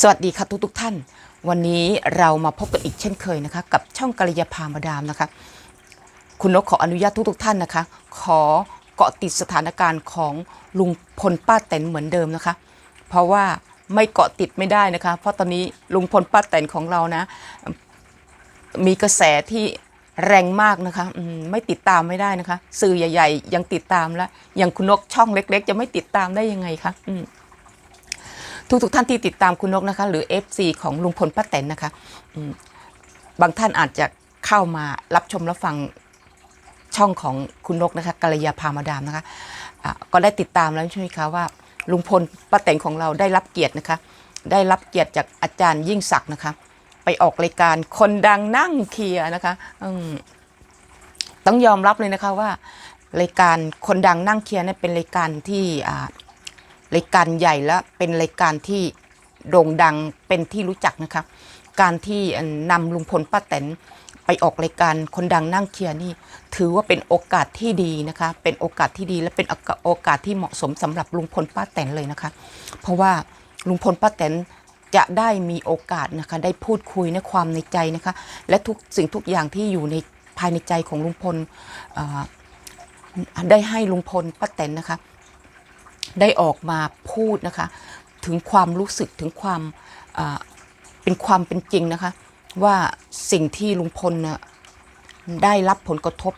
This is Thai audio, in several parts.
สวัสดีค่ะทุกทุกๆท่าน วันนี้เรามาพบกันอีกเช่นเคยนะคะ กับช่องกัลยาพามาดามนะคะ คุณนกขออนุญาตทุกทุกๆท่านนะคะ ขอเกาะติดสถานการณ์ของลุงพลป้าแตนเหมือนเดิมนะคะ เพราะว่าไม่เกาะติดไม่ได้นะคะ เพราะตอนนี้ลุงพลป้าแตนของเรานะ มีกระแสที่แรงมากนะคะไม่ติดตามไม่ได้นะคะ สื่อใหญ่ ๆ ยังติดตามแล้วอย่างคุณนกช่องเล็ก ๆ จะไม่ติดตามได้ยังไงคะอื ทุกทุกๆท่านที่ติดตามคุณนกนะคะ หรือ FC ของลุงพลป้าแตนนะคะอืมบางท่านอาจจะเข้ามารับชมรับฟังช่องของคุณนกนะคะกัลยาพามาดามนะคะอะก็ได้ติดตามแล้วใช่ไหมคะว่า ลุงพลป้าแตนของเราได้รับเกียรตินะคะ ได้รับเกียรติจากอาจารย์ยิ่งศักดิ์นะคะ ไปออกรายการคนดังนั่งเคลียร์นะคะอืมต้องยอมรับเลยนะคะว่ารายการคนดังนั่งเคลียร์เนี่ยเป็นรายการที่อ่า รายการใหญ่และเป็นรายการที่โด่งดังเป็นที่รู้จักนะคะการที่นำลุงพลป้าแตนไปออกรายการคนดังนั่งเคลียร์นี่ ถือว่าเป็นโอกาสที่ดีนะคะ เป็นโอกาสที่ดีและเป็นโอกาสที่เหมาะสมสำหรับลุงพลป้าแตนเลยนะคะ เพราะว่าลุงพลป้าแตนจะได้มีโอกาสนะคะ ได้พูดคุยในความในใจนะคะ และทุกสิ่งทุกอย่างที่อยู่ในภายในใจของลุงพลได้ให้ลุงพลป้าแตนนะคะ ได้ออกมาพูดนะคะ ถึงความรู้สึกถึงความเป็นความเป็นจริงนะคะ ว่าสิ่งที่ลุงพลนะได้รับผลกระทบ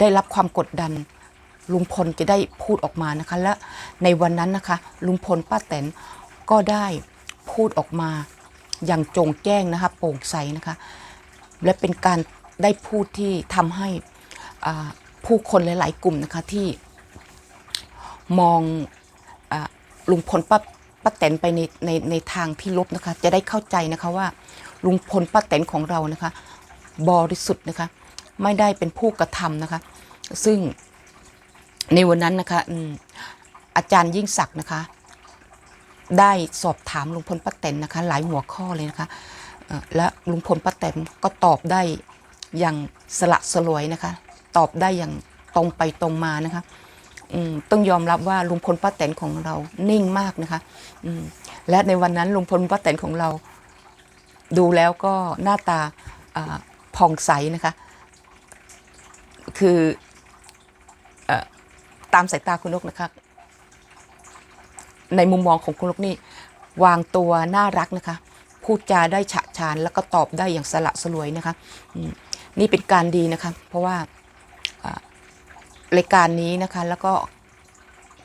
ได้รับความกดดันลุงพลจะได้พูดออกมานะคะ และในวันนั้นนะคะ ลุงพลป้าแตนก็ได้พูดออกมาอย่างจงแจ้งนะคะโปร่งใสนะคะ และเป็นการได้พูดที่ทำให้ผู้คนหลาย ๆ กลุ่มนะคะที่ มองอลุงพลป้าป้าแตนไปในในในทางที่ลบนะคะ จะได้เข้าใจนะคะว่าลุงพลป้าแตนของเรานะคะ บริสุทธิ์นะคะ ไม่ได้เป็นผู้กระทำนะคะ ซึ่งในวันนั้นนะคะอาจารย์ยิ่งศักดิ์นะคะ ได้สอบถามลุงพลป้าแตนนะคะ หลายหัวข้อเลยนะคะและลุงพลป้าแตนก็ตอบได้อย่างสละสลวยนะคะ ตอบได้อย่างตรงไปตรงมานะคะ ต้องยอมรับว่าลุงพลป้าแตนของเรานิ่งมากนะคะและในวันนั้นลุงพลป้าแตนของเรา ดูแล้วก็หน้าตาผ่องใสนะคะ คืออตามสายตาคุณนกนะคะ ในมุมมองของคุณนกนี่ วางตัวน่ารักนะคะ พูดจาได้ฉะฉานแล้วก็ตอบได้อย่างสละสลวยนะคะนี่เป็นการดีนะคะ เพราะว่า รายการนี้นะคะ แล้วก็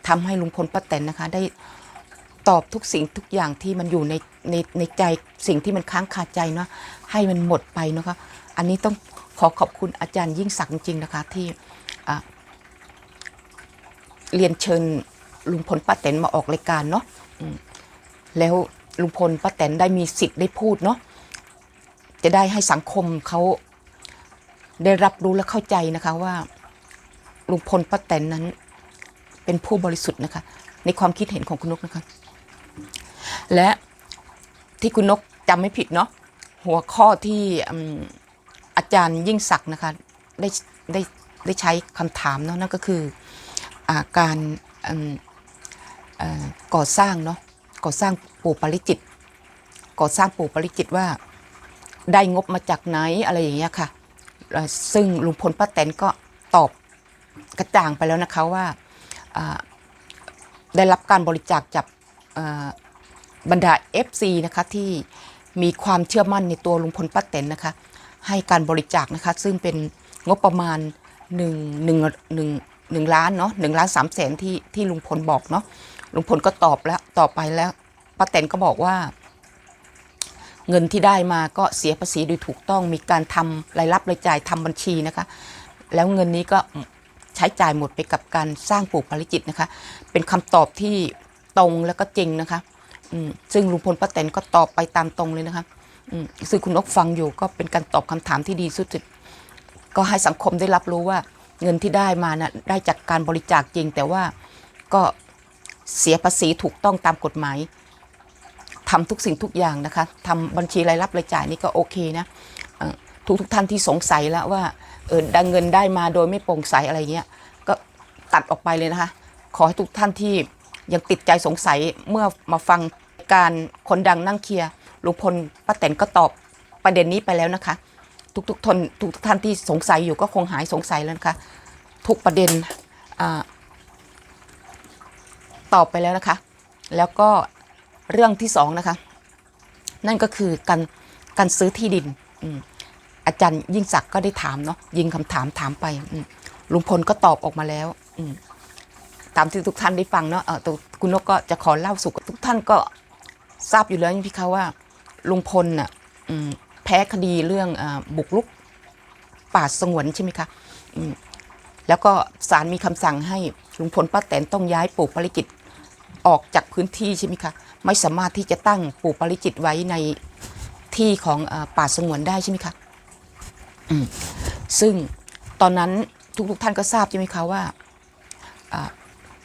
ทำให้ลุงพลป้าแตนนะคะ ได้ตอบทุกสิ่งทุกอย่างที่มันอยู่ในในในใจสิ่งที่มันค้างคาใจเนาะให้มันหมดไปนะคะ อันนี้ต้องขอขอบคุณอาจารย์ยิ่งศักดิ์จริงๆนะคะที่เรียนเชิญลุงพลป้าแตนมาออกรายการเนาะแล้วลุงพลป้าแตนได้มีสิทธิ์ได้พูดเนาะจะได้ให้สังคมเขาได้รับรู้และเข้าใจนะคะว่า ลุงพลป้าแตนนั้น เป็นผู้บริสุทธิ์นะคะ ในความคิดเห็นของคุณนกนะคะ และที่คุณนกจำไม่ผิดเนาะหัวข้อที่อาจารย์ยิ่งศักดิ์นะคะได้ได้ได้ใช้คำถามเนาะนั่นก็คืออาการก่อสร้างเนาะก่อสร้างปู่ปาริจิต ก่อสร้างปู่ปาริจิตว่าได้งบมาจากไหนอะไรอย่างเงี้ยค่ะ ซึ่งลุงพลป้าแตนก็ตอบ กระจ่างไปแล้วนะคะว่าได้รับการบริจาคจากบรรดา FC นะคะที่มีความเชื่อมั่นในตัวลุงพลป้าแตนนะคะ ให้การบริจาคนะคะซึ่งเป็นงบประมาณ1 1 1 1ล้านเนาะ1ล้าน3แสนที่ที่ลุงพลบอกเนาะลุงพลก็ตอบแล้วต่อไปแล้วป้าแตนก็บอกว่า เงินที่ได้มาก็เสียภาษีโดยถูกต้องมีการทำรายรับรายจ่ายทำบัญชีนะคะ แล้วเงินนี้ก็ ใช้จ่ายหมดไปกับการสร้างปู่ปาริจิตนะคะ เป็นคำตอบที่ตรงแล้วก็จริงนะคะซึ่งลุงพลป้าแตนก็ตอบไปตามตรงเลยนะคะอืมซึ่งคุณนกฟังอยู่ก็เป็นการตอบคำถามที่ดีสุดๆก็ให้สังคมได้รับรู้ว่าเงินที่ได้มานะ่ะได้จากการบริจาคจริง แต่ว่าก็เสียภาษีถูกต้องตามกฎหมายทำทุกสิ่งทุกอย่างนะคะทำบัญชีรายรับรายจ่ายนี่ก็โอเคนะทุกทุกท่านที่สงสัยแล้วว่า เออได้เงินได้มาโดยไม่โปร่งใสอะไรเงี้ยก็ตัดออกไปเลยนะคะ ขอให้ทุกท่านที่ยังติดใจสงสัยเมื่อมาฟังการคนดังนั่งเคลียร์ลุงพลป้าแตนก็ตอบประเด็นนี้ไปแล้วนะคะ ทุกๆทนทุกท่านที่สงสัยอยู่ก็คงหายสงสัยแล้วนะคะทุกประเด็นอตอบไปแล้วนะคะ แล้วก็เรื่องที่สองนะคะ นั่นก็คือการการซื้อที่ดิน อาจารย์ยิ่งศักดิ์ก็ได้ถามเนาะยิงคำถามถามไปลุงพลก็ตอบออกมาแล้วตามที่ทุกท่านได้ฟังเนาะเออตัวคุณนกก็จะขอเล่าสู่ทุกท่านก็ทราบอยู่แล้วพี่คะว่าลุงพลน่ะแพ้คดีเรื่องอบุกรุกป่าสงวนใช่ไหมคะมแล้วก็ศาลมีคำสั่งให้ลุงพลป้าแตนต้องย้ายปู่ปริจิตออกจากพื้นที่ใช่ไหมคะไม่สามารถที่จะตั้งปู่ปริจิตไว้ในที่ของอป่าสงวนได้ใช่ไหมคะ ซึ่งตอนนั้นทุกๆท่านก็ทราบใช่ไหมคะว่า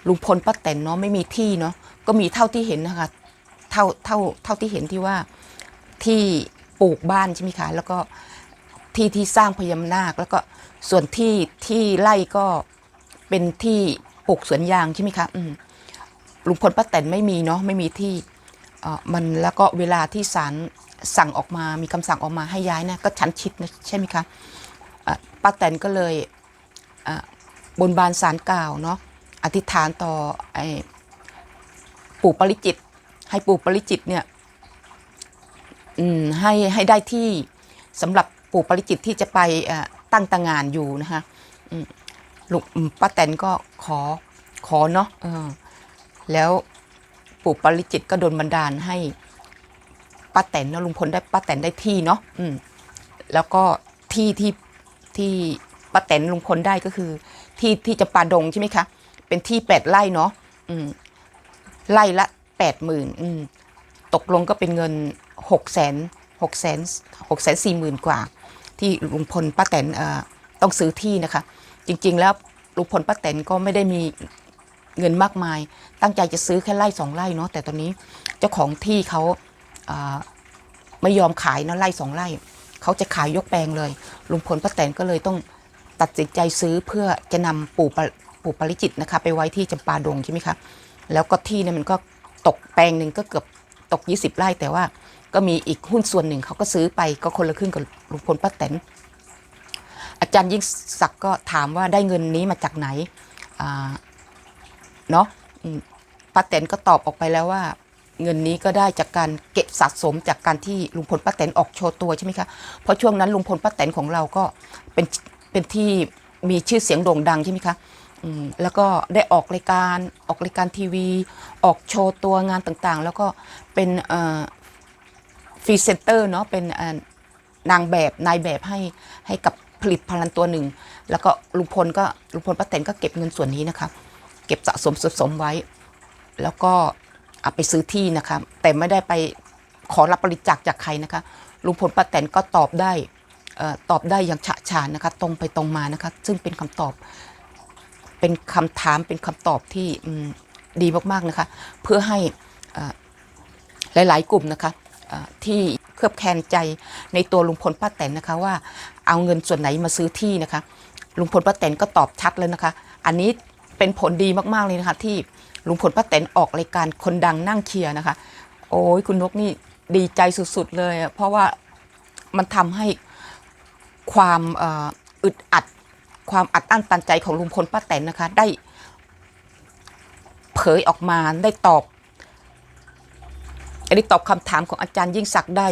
ลุงพลป้าแตนเนาะไม่มีที่เนาะก็มีเท่าที่เห็นนะคะเท่าเท่าเท่าที่เห็นที่ว่าที่ปลูกบ้านใช่ไหมคะแล้วก็ที่ที่สร้างพญานาค แล้วก็ส่วนที่ที่ไร่ก็เป็นที่ปลูกสวนยางใช่ไหมคะอืมลุงพลป้าแตนไม่มีเนาะไม่มีที่มันแล้วก็เวลาที่ศาล สั่งออกมามีคำสั่งออกมาให้ย้ายนะก็ชั้นชิดนะใช่ไหมคะะป้าแตนก็เลยอะบนบานสารกล่าวเนาะอธิษฐานต่อไอ้ปู่ปริจิต ให้ปู่ปริจิตเนี่ยให้ให้ได้ที่สำหรับปู่ปริจิตที่จะไปตั้งตางานอยู่นะคะลูกอืมป้าแตนก็ขอขอเนาะแล้วปู่ปริจิตก็โดนบันดาลให้ ป้าแตนเนาะลุงพลได้ป้าแตนได้ที่เนาะอืมแล้วก็ที่ที่ที่ป้าแตนลุงพลได้ก็คือ ที่ที่จะปาดงใช่ไหมคะเป็นที่แปดไร่เนาะอืมไล่ละแปดหมื่นอืมตกลงก็เป็นเงินหกแสนหกแสนหกแสนสี่หมื่นกว่า ที่ลุงพลป้าแตนเอ่อต้องซื้อที่นะคะ จริง ๆ แล้วลุงพลป้าแตนก็ไม่ได้มีเงินมากมาย ตั้งใจจะซื้อแค่ไร่สองไร่เนาะแต่ตอนนี้เจ้าของที่เขา ไม่ยอมขายเนาะไร่สองไร่เขาจะขายยกแปลงเลยลุงพลป้าแตนก็เลยต้องตัดสินใจซื้อเพื่อจะนำปู่ปู่ปริจิตนะคะไปไว้ที่จำปาดงใช่ไหมคะแล้วก็ที่เนี่ยมันก็ตกแปลงหนึ่งก็เกือบตก 20 ไร่แต่ว่าก็มีอีกหุ้นส่วนหนึ่งเขาก็ซื้อไปก็คนละครึ่งกับลุงพลป้าแตนอาจารย์ยิ่งศักดิ์ก็ถามว่าได้เงินนี้มาจากไหนเนาะป้าแตนก็ตอบออกไปแล้วว่า เงินนี้ก็ได้จากการเก็บสะสมจากการที่ลุงพลป้าแตนออกโชว์ตัวใช่ไหมคะเพราะช่วงนั้นลุงพลป้าแตนของเราก็เป็นเป็นที่มีชื่อเสียงโด่งดังใช่ไหมคะแล้วก็ได้ออกรายการออกรายการทีวี ออกโชว์ตัวงานต่างๆ แล้วก็เป็นฟรีเซนเตอร์เนาะเป็นนางแบบนายแบบให้ให้กับผลิตภัณฑ์ตัวหนึ่ง แล้วก็ลุงพลก็ลุงพลป้าแตนก็เก็บเงินส่วนนี้นะคะ เก็บสะสมสะสมไว้ แล้วก็ ไปซื้อที่นะคะ แต่ไม่ได้ไปขอรับบริจาคจากใครนะคะลุงพลป้าแตนก็ตอบได้ตอบได้อย่างฉะฉานนะคะ ตรงไปตรงมานะคะ ซึ่งเป็นคำตอบ เป็นคำถามเป็นคำตอบที่ดีมากๆนะคะ เพื่อให้หลาย ๆ กลุ่มนะคะที่เคลือบแคลนใจในตัวลุงพลป้าแตนนะคะว่าเอาเงินส่วนไหนมาซื้อที่นะคะลุงพลป้าแตนก็ตอบชัดแล้วนะคะ อันนี้เป็นผลดีมากๆเลยนะคะที่ ลุงพลป้าแตนออกรายการคนดังนั่งเคลียร์นะคะ โอ้ยคุณนกนี่ดีใจสุดๆเลย เพราะว่ามันทำให้ความอ,อึดอัด ความอัดอั้นตันใจของลุงพลป้าแตนนะคะ ได้เผยออกมาได้ตอบได้ตอบคำถามของอาจารย์ยิ่งศักดิ์ได้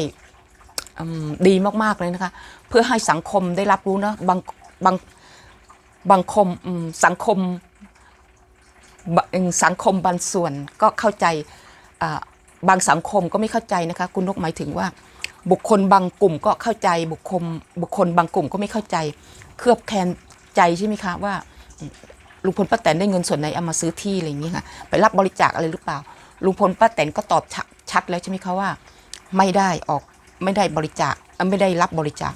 ดีมากๆเลยนะคะ เพื่อให้สังคมได้รับรู้นะบางบางบางคมสังคม สังคมบางส่วนก็เข้าใจบางสังคมก็ไม่เข้าใจนะคะ คุณนกหมายถึงว่า บุคคลบางกลุ่มก็เข้าใจบุคคลบุคคลบางกลุ่มก็ไม่เข้าใจ เคลือบแคลนใจใช่ไหมคะว่าลุงพลป้าแตนได้เงินส่วนไหนเอามาซื้อที่อะไรอย่างเงี้ค่ะไปรับบริจาคอะไรหรือเปล่าลุงพลป้าแตนก็ตอบชัดชัดแล้วใช่ไหมคะว่า ไม่ได้ออกไม่ได้บริจาคไม่ได้รับบริจาค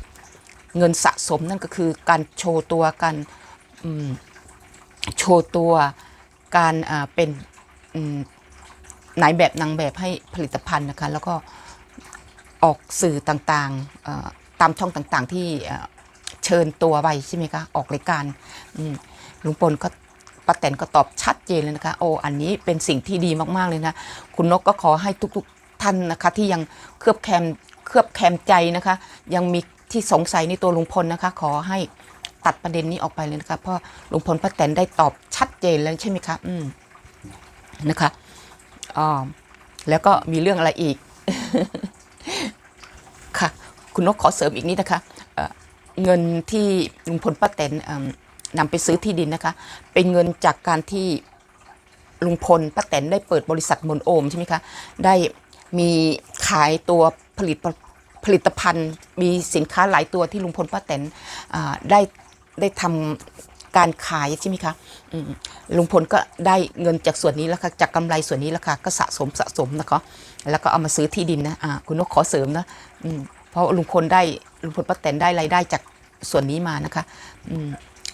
เงินสะสมนั่นก็คือการโชว์ตัวการโชว์ตัว การเป็นนายแบบนางแบบให้ผลิตภัณฑ์นะคะแล้วก็ออกสื่อต่างๆตามช่องต่างๆที่เชิญตัวไปใช่ไหมคะออกรายการลุงพลก็ป้าแตนก็ตอบชัดเจนเลยนะคะโอ้อันนี้เป็นสิ่งที่ดีมากๆเลยนะ คุณนกก็ขอให้ทุกๆท่านนะคะที่ยังเคลือบแคลมเคลือบแคลมใจนะคะ ยังมีที่สงสัยในตัวลุงพลนะคะ ขอให้ ตัดประเด็นนี้ออกไปเลยนะคะเพราะลุงพลป้าแตนได้ตอบชัดเจนแล้วใช่ไหมคะอืมนะคะอ๋อแล้วก็มีเรื่องอะไรอีก ค่ะ คุณนกขอเสริมอีกนิดนะคะเงินที่ลุงพลป้าแตนเอิ่มนำไปซื้อที่ดินนะคะ เป็นเงินจากการที่ลุงพลป้าแตนได้เปิดบริษัทมนโอมใช่ไหมคะได้มีขายตัวผลิตผลิตภัณฑ์ มีสินค้าหลายตัวที่ลุงพลป้าแตนได้ ได้ทำการขายใช่ไหมคะลุงพลก็ได้เงินจากส่วนนี้แล้วค่ะ จากกำไรส่วนนี้แล้วค่ะ ก็สะสมสะสมนะคะแล้วก็เอามาซื้อที่ดินนะอ่าคุณนกขอเสริมนะอืเพราะลุงพลได้ลุงพลป้าแตนได้รายได้จากส่วนนี้มานะคะอืม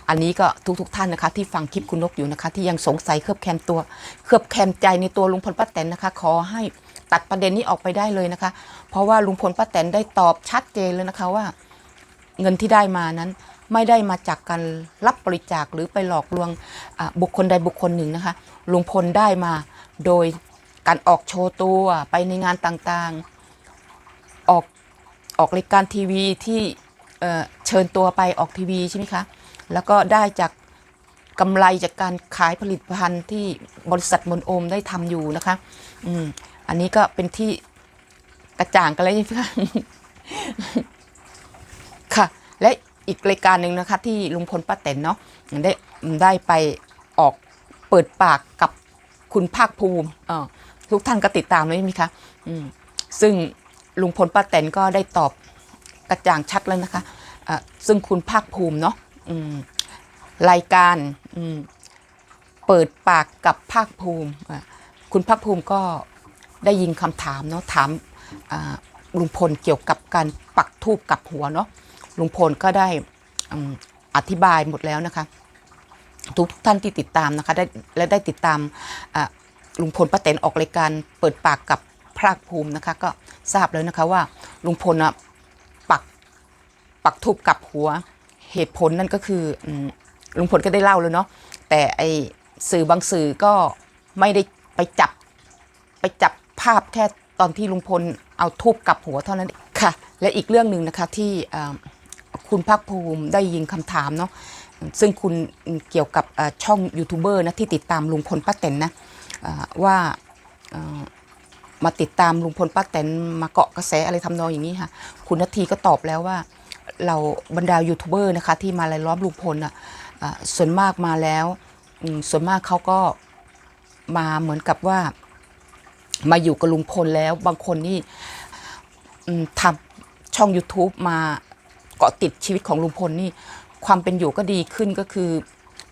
อันนี้ก็ทุกๆทท่านนะคะ ที่ฟังคลิปคุณนกอยู่นะคะ ที่ยังสงสัยเคลือบแคลมตัว เคลือบแคลมใจในตัวลุงพลป้าแตนนะคะ ขอให้ตัดประเด็นนี้ออกไปได้เลยนะคะ เพราะว่าลุงพลป้าแตนได้ตอบชัดเจนเลยนะคะว่า เงินที่ได้มานั้น ไม่ได้มาจากการรับบริจาคหรือไปหลอกลวงบุคคลใดบุคคลหนึ่งนะคะลุงพลได้มาโดยการออกโชว์ตัวไปในงานต่างๆ ออกออกรายการทีวีที่เเชิญตัวไปออกทีวีใช่ไหมคะ แล้วก็ได้จากกำไรจากการขายผลิตภัณฑ์ที่บริษัทมนโอมได้ทำอยู่นะคะ อืม อันนี้ก็เป็นที่กระจ่างกันแล้วใช่ไหมคะ ค่ะ และ อีกรายการหนึ่งนะคะ ที่ลุงพลป้าแตนเนาะได้ได้ไปออกเปิดปากกับคุณภาคภูมิทุกท่านก็ติดตามเลยใช่ไหมคะมซึ่งลุงพลป้าแตนก็ได้ตอบกระจ่างชัดแล้วนะคะะซึ่งคุณภาคภูมิเนาะรายการเปิดปากกับภาคภูมิ คุณภาคภูมิก็ได้ยินคำถามเนาะถามลุงพลเกี่ยวกับการปักทูบกับหัวเนาะ ลุงพลก็ได้อธิบายหมดแล้วนะคะ ทุกท่านที่ติดตามนะคะได้และได้ติดตามลุงพลป้าแตนออกรายการเปิดปากกับภาคภูมินะคะ ก็ทราบแล้วนะคะว่าลุงพลอะปักปักทูบกับหัวเหตุผลนั่นก็คือลุงพลก็ได้เล่าแล้วเนาะแต่ไอสื่อบางสื่อก็ไม่ได้ไปจับไปจับภาพแค่ตอนที่ลุงพลเอาทูบกับหัวเท่านั้นค่ะ และอีกเรื่องหนึ่งนะคะที่ คุณภาคภูมิได้ยินคำถามเนาะซึ่งคุณเกี่ยวกับช่องยูทูบเบอร์นะที่ติดตามลุงพลป้าแตนนะว่าามาติดตามลุงพลป้าแตนมาเกาะกระแสอะไรทำนองอย่างนี้ค่ะ คุณนาทีก็ตอบแล้วว่าเราบรรดายูทูบเบอร์นะคะที่มารายล้อมลุงพลอะส่วนมากมาแล้วส่วนมากเขาก็มาเหมือนกับว่า มาอยู่กับลุงพลแล้ว บางคนนี่ทำช่อง YouTube มา กาะติดชีวิตของลุงพลนี่ ความเป็นอยู่ก็ดีขึ้นก็คือ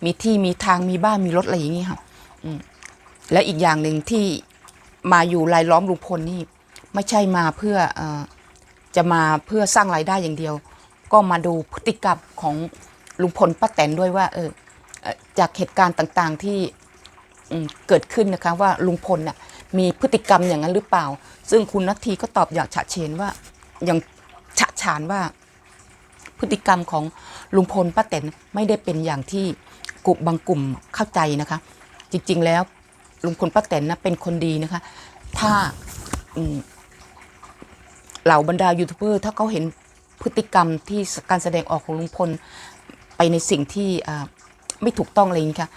มีที่มีทางมีบ้านมีรถอะไรอย่างนี้ค่ะอืมและอีกอย่างหนึ่งที่มาอยู่รายล้อมลุงพลนี่ ไม่ใช่มาเพื่อเออจะมาเพื่อสร้างรายได้อย่างเดียว ก็มาดูพฤติกรรมของลุงพลป้าแตนด้วยว่า เออเอ่อจากเหตุการณ์ต่างๆที่อืมเกิดขึ้นนะคะว่าลุงพลน่ะมีพฤติกรรมอย่างนั้นหรือเปล่า ซึ่งคุณนัททีก็ตอบอย่างฉะเฉนว่าอย่างฉะฉานว่า พฤติกรรมของลุงพลป้าแตนไม่ได้เป็นอย่างที่กลุ่มบางกลุ่มเข้าใจนะคะ จริงๆแล้วลุงพลป้าแตนนะเป็นคนดีนะคะ ถ้าเหล่าบรรดายูทูบเบอร์ถ้าเขาเห็นพฤติกรรมที่การแสดงออกของลุงพลไปในสิ่งที่ไม่ถูกต้องอะไรอย่างนี้ค่ะ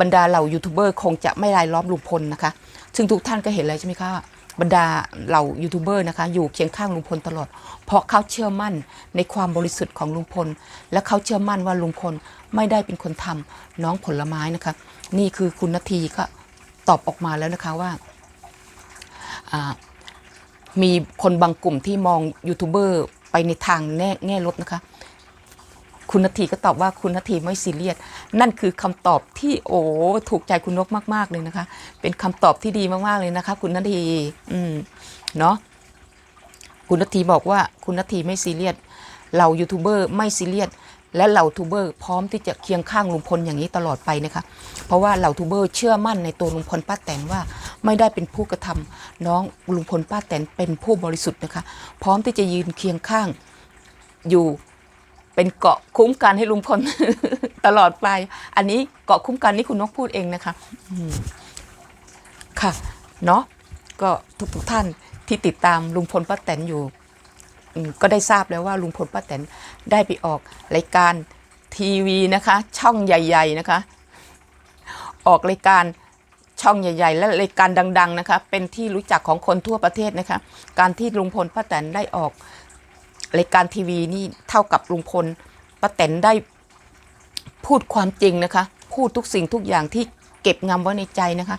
บรรดาเหล่ายูทูบเบอร์คงจะไม่รายล้อมลุงพลนะคะ ซึ่งทุกท่านก็เห็นแล้วใช่ไหมคะ บรรดาเหล่ายูทูบเบอร์นะคะอยู่เคียงข้างลุงพลตลอด เพราะเขาเชื่อมั่นในความบริสุทธิ์ของลุงพล และเขาเชื่อมั่นว่าลุงพลไม่ได้เป็นคนทำน้องผลไม้นะคะ นี่คือคุณนาทีก็ตอบออกมาแล้วนะคะว่ามีคนบางกลุ่มที่มองยูทูบเบอร์ไปในทางแง่แง่ลบนะคะ คุณนาทีก็ตอบว่าคุณนาทีไม่ซีเรียสนั่นคือคำตอบที่โอ้ถูกใจคุณนกมากๆเลยนะคะ เป็นคำตอบที่ดีมากๆเลยนะคะ คุณนาทีอืมเนาะคุณนาทีบอกว่าคุณนาทีไม่ซีเรียสเรายูทูบเบอร์ไม่ซีเรียสและเหล่าทูบเบอร์พร้อมที่จะเคียงข้างลุงพลอย่างนี้ตลอดไปนะคะ เพราะว่าเหล่าทูบเบอร์เชื่อมั่นในตัวลุงพลป้าแตนว่าไม่ได้เป็นผู้กระทำน้องลุงพลป้าแตนเป็นผู้บริสุทธิ์นะคะ พร้อมที่จะยืนเคียงข้างอยู่ เป็นเกาะคุ้มกันให้ลุงพล ตลอดไป อันนี้เกาะคุ้มกันนี่คุณนกพูดเองนะคะค่ะ เนาะก็ทุกๆท่านที่ติดตามลุงพลป้าแตนอยู่ ก็ได้ทราบแล้วว่าลุงพลป้าแตนได้ไปออกรายการทีวีนะคะ ช่องใหญ่ ๆนะคะ ออกรายการช่องใหญ่ ๆ และรายการดัง ๆ นะคะ เป็นที่รู้จักของคนทั่วประเทศนะคะ การที่ลุงพลป้าแตนได้ออก รายการทีวีนี่เท่ากับลุงพลป้าแตนได้พูดความจริงนะคะ พูดทุกสิ่งทุกอย่างที่เก็บงำไว้ในใจนะคะ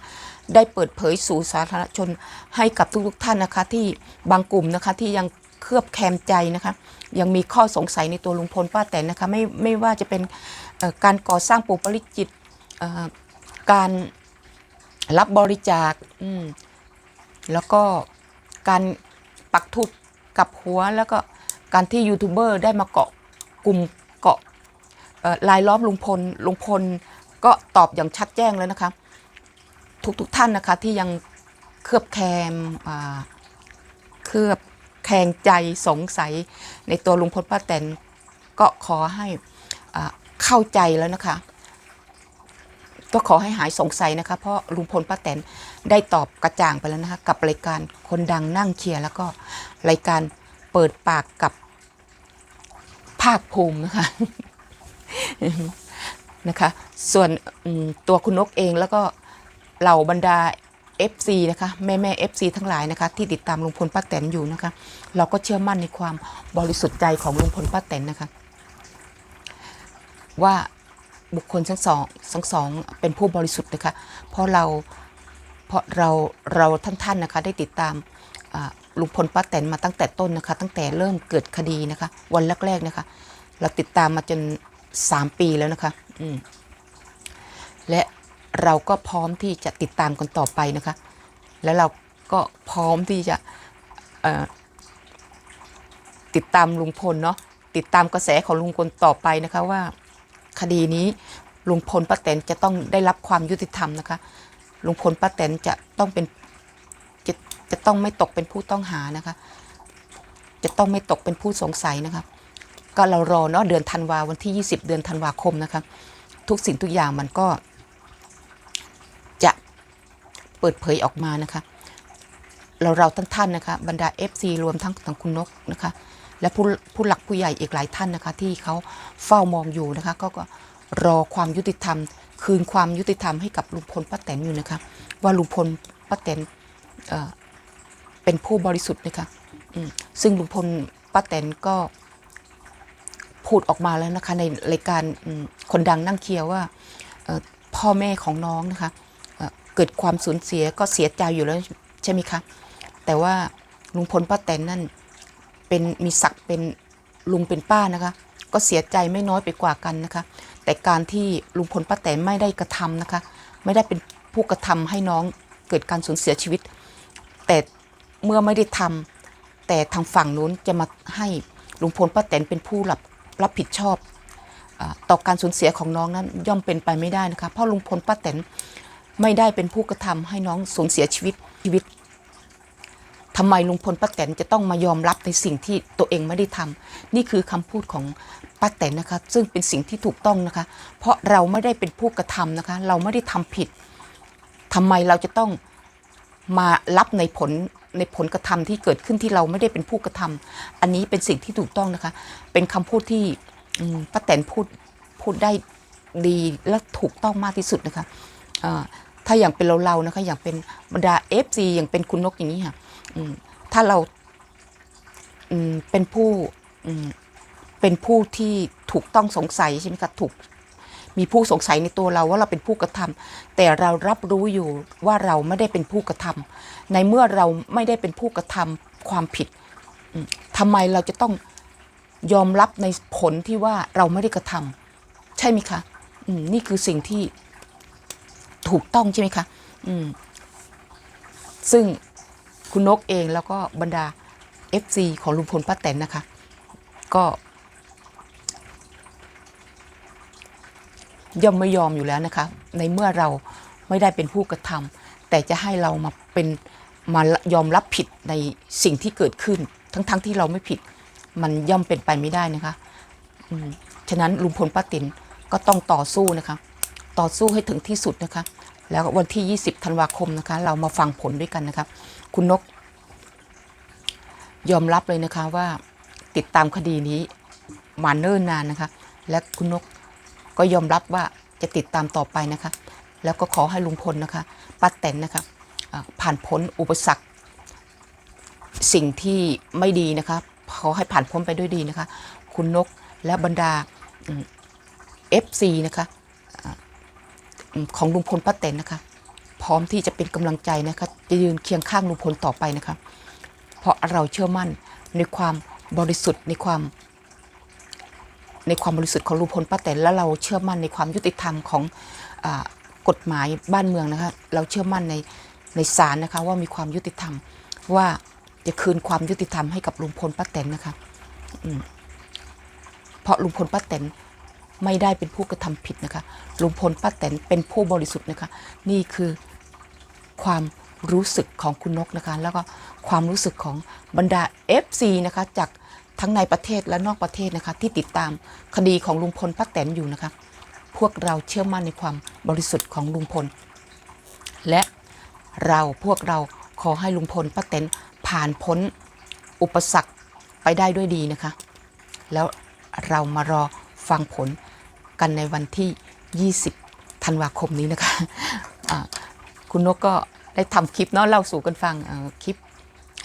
ได้เปิดเผยสู่สาธารณชนให้กับทุกๆท่านนะคะ ที่บางกลุ่มนะคะที่ยังเคลือบแคลมใจนะคะ ยังมีข้อสงสัยในตัวลุงพลป้าแตนนะคะไม่ไม่ว่าจะเป็นการก่อสร้างปู่ปริจิตการรับบริจาคแล้วก็การปักทูปกับหัวแล้วก็ การที่ยูทูบเบอร์ได้มาเกาะกลุ่มเกาะเอ่ลายล้อมลุงพลลุงพลก็ตอบอย่างชัดแจ้งแล้วนะคะ ทุกๆทท่านนะคะที่ยังเคลือบแคลมเคลือบแคลงใจสงสัยในตัวลุงพลป้าแตนก็ขอให้อ่าเข้าใจแล้วนะคะ ก็ขอให้หายสงสัยนะคะ เพราะลุงพลป้าแตนได้ตอบกระจ่างไปแล้วนะคะ กับรายการคนดังนั่งเชียร์แล้วก็รายการเปิดปากกับ ภาคภูมินะคะนะคะ ส่วนตัวคุณนกเองแล้วก็เหล่าบรรดา FC นะคะแม่แม่ FC ทั้งหลายนะคะที่ติดตามลุงพลป้าแตนอยู่นะคะ เราก็เชื่อมั่นในความบริสุทธิ์ใจของลุงพลป้าแตนนะคะ ว่าบุคคลทั้งสองทั้งสองเป็นผู้บริสุทธิ์นะคะ เพราะเราเพราะเราเราท่านท่านนะคะได้ติดตาม ลุงพลป้าแตนมาตั้งแต่ต้นนะคะ ตั้งแต่เริ่มเกิดคดีนะคะ วันแรกๆนะคะ เราติดตามมาจน3ปีแล้วนะคะอืมและเราก็พร้อมที่จะติดตามกันต่อไปนะคะ แล้วเราก็พร้อมที่จะติดตามลุงพลเนาะติดตามกระแสของลุงพลต่อไปนะคะว่า คดีนี้ลุงพลป้าแตนจะต้องได้รับความยุติธรรมนะคะลุงพลป้าแตนจะต้องเป็น จะต้องไม่ตกเป็นผู้ต้องหานะคะ จะต้องไม่ตกเป็นผู้สงสัยนะคะ ก็เรารอเนาะเดือนธันวาวันที่ 20 เดือนธันวาคมนะคะ ทุกสิ่งทุกอย่างมันก็ จะเปิดเผยออกมานะคะ เราเราท่านท่านๆนะคะ บรรดา FC รวมทั้งทางคุณนกนะคะและผู้ผู้หลักผู้ใหญ่อีกหลายท่านนะคะ ที่เขาเฝ้ามองอยู่นะคะ ก็ก็รอความยุติธรรม คืนความยุติธรรมให้กับลุงพลป้าแตนอยู่นะคะ ว่าลุงพลป้าแตน เป็นผู้บริสุทธิ์นะคะซึ่งลุงพลป้าแตนก็พูดออกมาแล้วนะคะ ในรายการคนดังนั่งเคียวว่าพ่อแม่ของน้องนะคะเเกิดความสูญเสียก็เสียใจอยู่แล้วใช่ไหมคะแต่ว่าลุงพลป้าแตนนั่นเป็นมีศักดิ์เป็นลุงเป็นป้านะคะ ก็เสียใจไม่น้อยไปกว่ากันนะคะ แต่การที่ลุงพลป้าแตนไม่ได้กระทำนะคะ ไม่ได้เป็นผู้กระทำให้น้องเกิดการสูญเสียชีวิต แต่ เมื่อไม่ได้ทำแต่ทางฝั่งนู้นจะมาให้ลุงพลป้าแตนเป็นผู้รับรับผิดชอบอต่อการสูญเสียของน้องนั้นย่อมเป็นไปไม่ได้นะคะเพราะลุงพลป้าแตนไม่ได้เป็นผู้กระทำให้น้องสูญเสียชีวิตชีวิตทำไมลุงพลป้าแตนจะต้องมายอมรับในสิ่งที่ตัวเองไม่ได้ทำนี่คือคำพูดของป้าแตนนะคะซึ่งเป็นสิ่งที่ถูกต้องนะคะ เพราะเราไม่ได้เป็นผู้กระทำนะคะ เราไม่ได้ทำผิดทำไมเราจะต้องมารับในผล ในผลกระทำที่เกิดขึ้นที่เราไม่ได้เป็นผู้กระทำอันนี้เป็นสิ่งที่ถูกต้องนะคะ เป็นคำพูดที่ป้าแตนพูดพูดได้ดีและถูกต้องมากที่สุดนะคะถ้าอย่างเป็นเราเราๆนะคะ อย่างเป็นบรรดาเอฟซีอย่างเป็นคุณนกอย่างนี้ค่ะถ้าเราเป็นผู้เป็นผู้ที่ถูกต้องสงสัยใช่ไหมคะถูก มีผู้สงสัยในตัวเราว่าเราเป็นผู้กระทำแต่เรารับรู้อยู่ว่าเราไม่ได้เป็นผู้กระทำในเมื่อเราไม่ได้เป็นผู้กระทำความผิดอืมทำไมเราจะต้องยอมรับในผลที่ว่าเราไม่ได้กระทำใช่ไหมคะมนี่คือสิ่งที่ถูกต้องใช่ไหมคะอืมซึ่งคุณนกเองแล้วก็บรรดา FC ของลุงพลป้าแตนนะคะ ก็ ย่อมไม่ยอมอยู่แล้วนะคะ ในเมื่อเราไม่ได้เป็นผู้กระทำแต่จะให้เรามาเป็นมายอมรับผิดในสิ่งที่เกิดขึ้น ทั้งๆทที่เราไม่ผิด มันย่อมเป็นไปไม่ได้นะคะฉะนั้นลุงพลป้าติ๋นก็ต้องต่อสู้นะคะ ต่อสู้ให้ถึงที่สุดนะคะ แล้ววันที่ 20ธันวาคมนะคะ เรามาฟังผลด้วยกันนะคะคุณนก ยอมรับเลยนะคะว่าติดตามคดีนี้มาเนิ่นนานนะคะ และคุณนก ก็ยอมรับว่าจะติดตามต่อไปนะคะ แล้วก็ขอให้ลุงพลนะคะป้าแตนนะคะผ่านพ้นอุปสรรค สิ่งที่ไม่ดีนะคะขอให้ผ่านพ้นไปด้วยดีนะคะ คุณนกและบรรดาเอฟซีนะคะของลุงพลป้าแตนนะคะ พร้อมที่จะเป็นกำลังใจนะคะจะยืนเคียงข้างลุงพลต่อไปนะคะ เพราะเราเชื่อมั่นในความบริสุทธิ์ในความ ในความบริสุทธิ์ของลุงพลป้าแตนและเราเชื่อมั่นในความยุติธรรมของอกฎหมายบ้านเมืองนะคะเราเชื่อมั่นในในศาลนะคะว่ามีความยุติธรรมว่าจะคืนความยุติธรรมให้กับลุงพลป้าแตนนะคะเพราะลุงพลป้าแตนไม่ได้เป็นผู้กระทำผิดนะคะลุงพลป้าแตนเป็นผู้บริสุทธิ์นะคะนี่คือความรู้สึกของคุณนกนะคะ แล้วก็ความรู้สึกของบรรดา FC นะคะจาก ทั้งในประเทศและนอกประเทศนะคะ ที่ติดตามคดีของลุงพลป้าแตนอยู่นะคะ พวกเราเชื่อมั่นในความบริสุทธิ์ของลุงพล และเราพวกเราขอให้ลุงพลป้าแตนผ่านพ้นอุปสรรคไปได้ด้วยดีนะคะ แล้วเรามารอฟังผลกันในวันที่ 20 ธันวาคมนี้นะคะอ่าคุณนกก็ได้ทำคลิปเนาะเล่าสู่กันฟังคลิป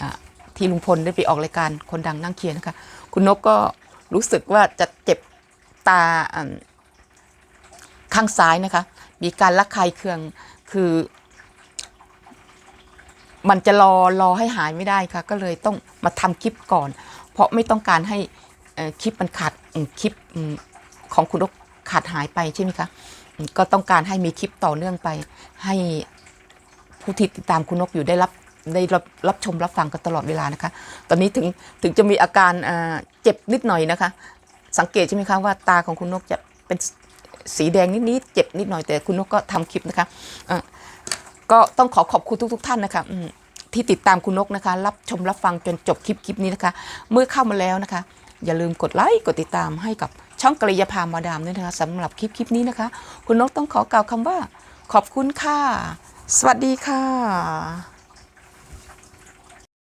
อ่า ที่ลุงพลได้ไปออกรายการคนดังนั่งเคียร์นะคะ คุณนกก็รู้สึกว่าจะเจ็บตาข้างซ้ายนะคะ มีการระคายเคืองคือ มันจะรอรอให้หายไม่ได้ค่ะ ก็เลยต้องมาทำคลิปก่อน เพราะไม่ต้องการให้คลิปมันขาดคลิปของคุณนกขาดหายไปใช่ไหมคะก็ต้องการให้มีคลิปต่อเนื่องไป ให้ผู้ที่ติดตามคุณนกอยู่ได้รับ ได้รับรับชมรับฟังกันตลอดเวลานะคะ ตอนนี้ถึงถึงจะมีอาการเจ็บนิดหน่อยนะคะ สังเกตใช่ไหมคะว่าตาของคุณนกจะเป็นสีแดงนิดๆเจ็บนิดหน่อยแต่คุณนกก็ทำคลิปนะคะะก็ต้องขอขอบคุณทุก ๆ ท่านนะคะที่ติดตามคุณนกนะคะ รับชมรับฟังจนจบคลิปคลิปนี้นะคะ เมื่อเข้ามาแล้วนะคะ อย่าลืมกดไลค์กดติดตามให้กับช่องกริยาพามาดามด้วยนะคะสำหรับคลิปคลิปนี้นะคะ คุณนกต้องขอกล่าวคำว่า ขอบคุณค่ะ สวัสดีค่ะ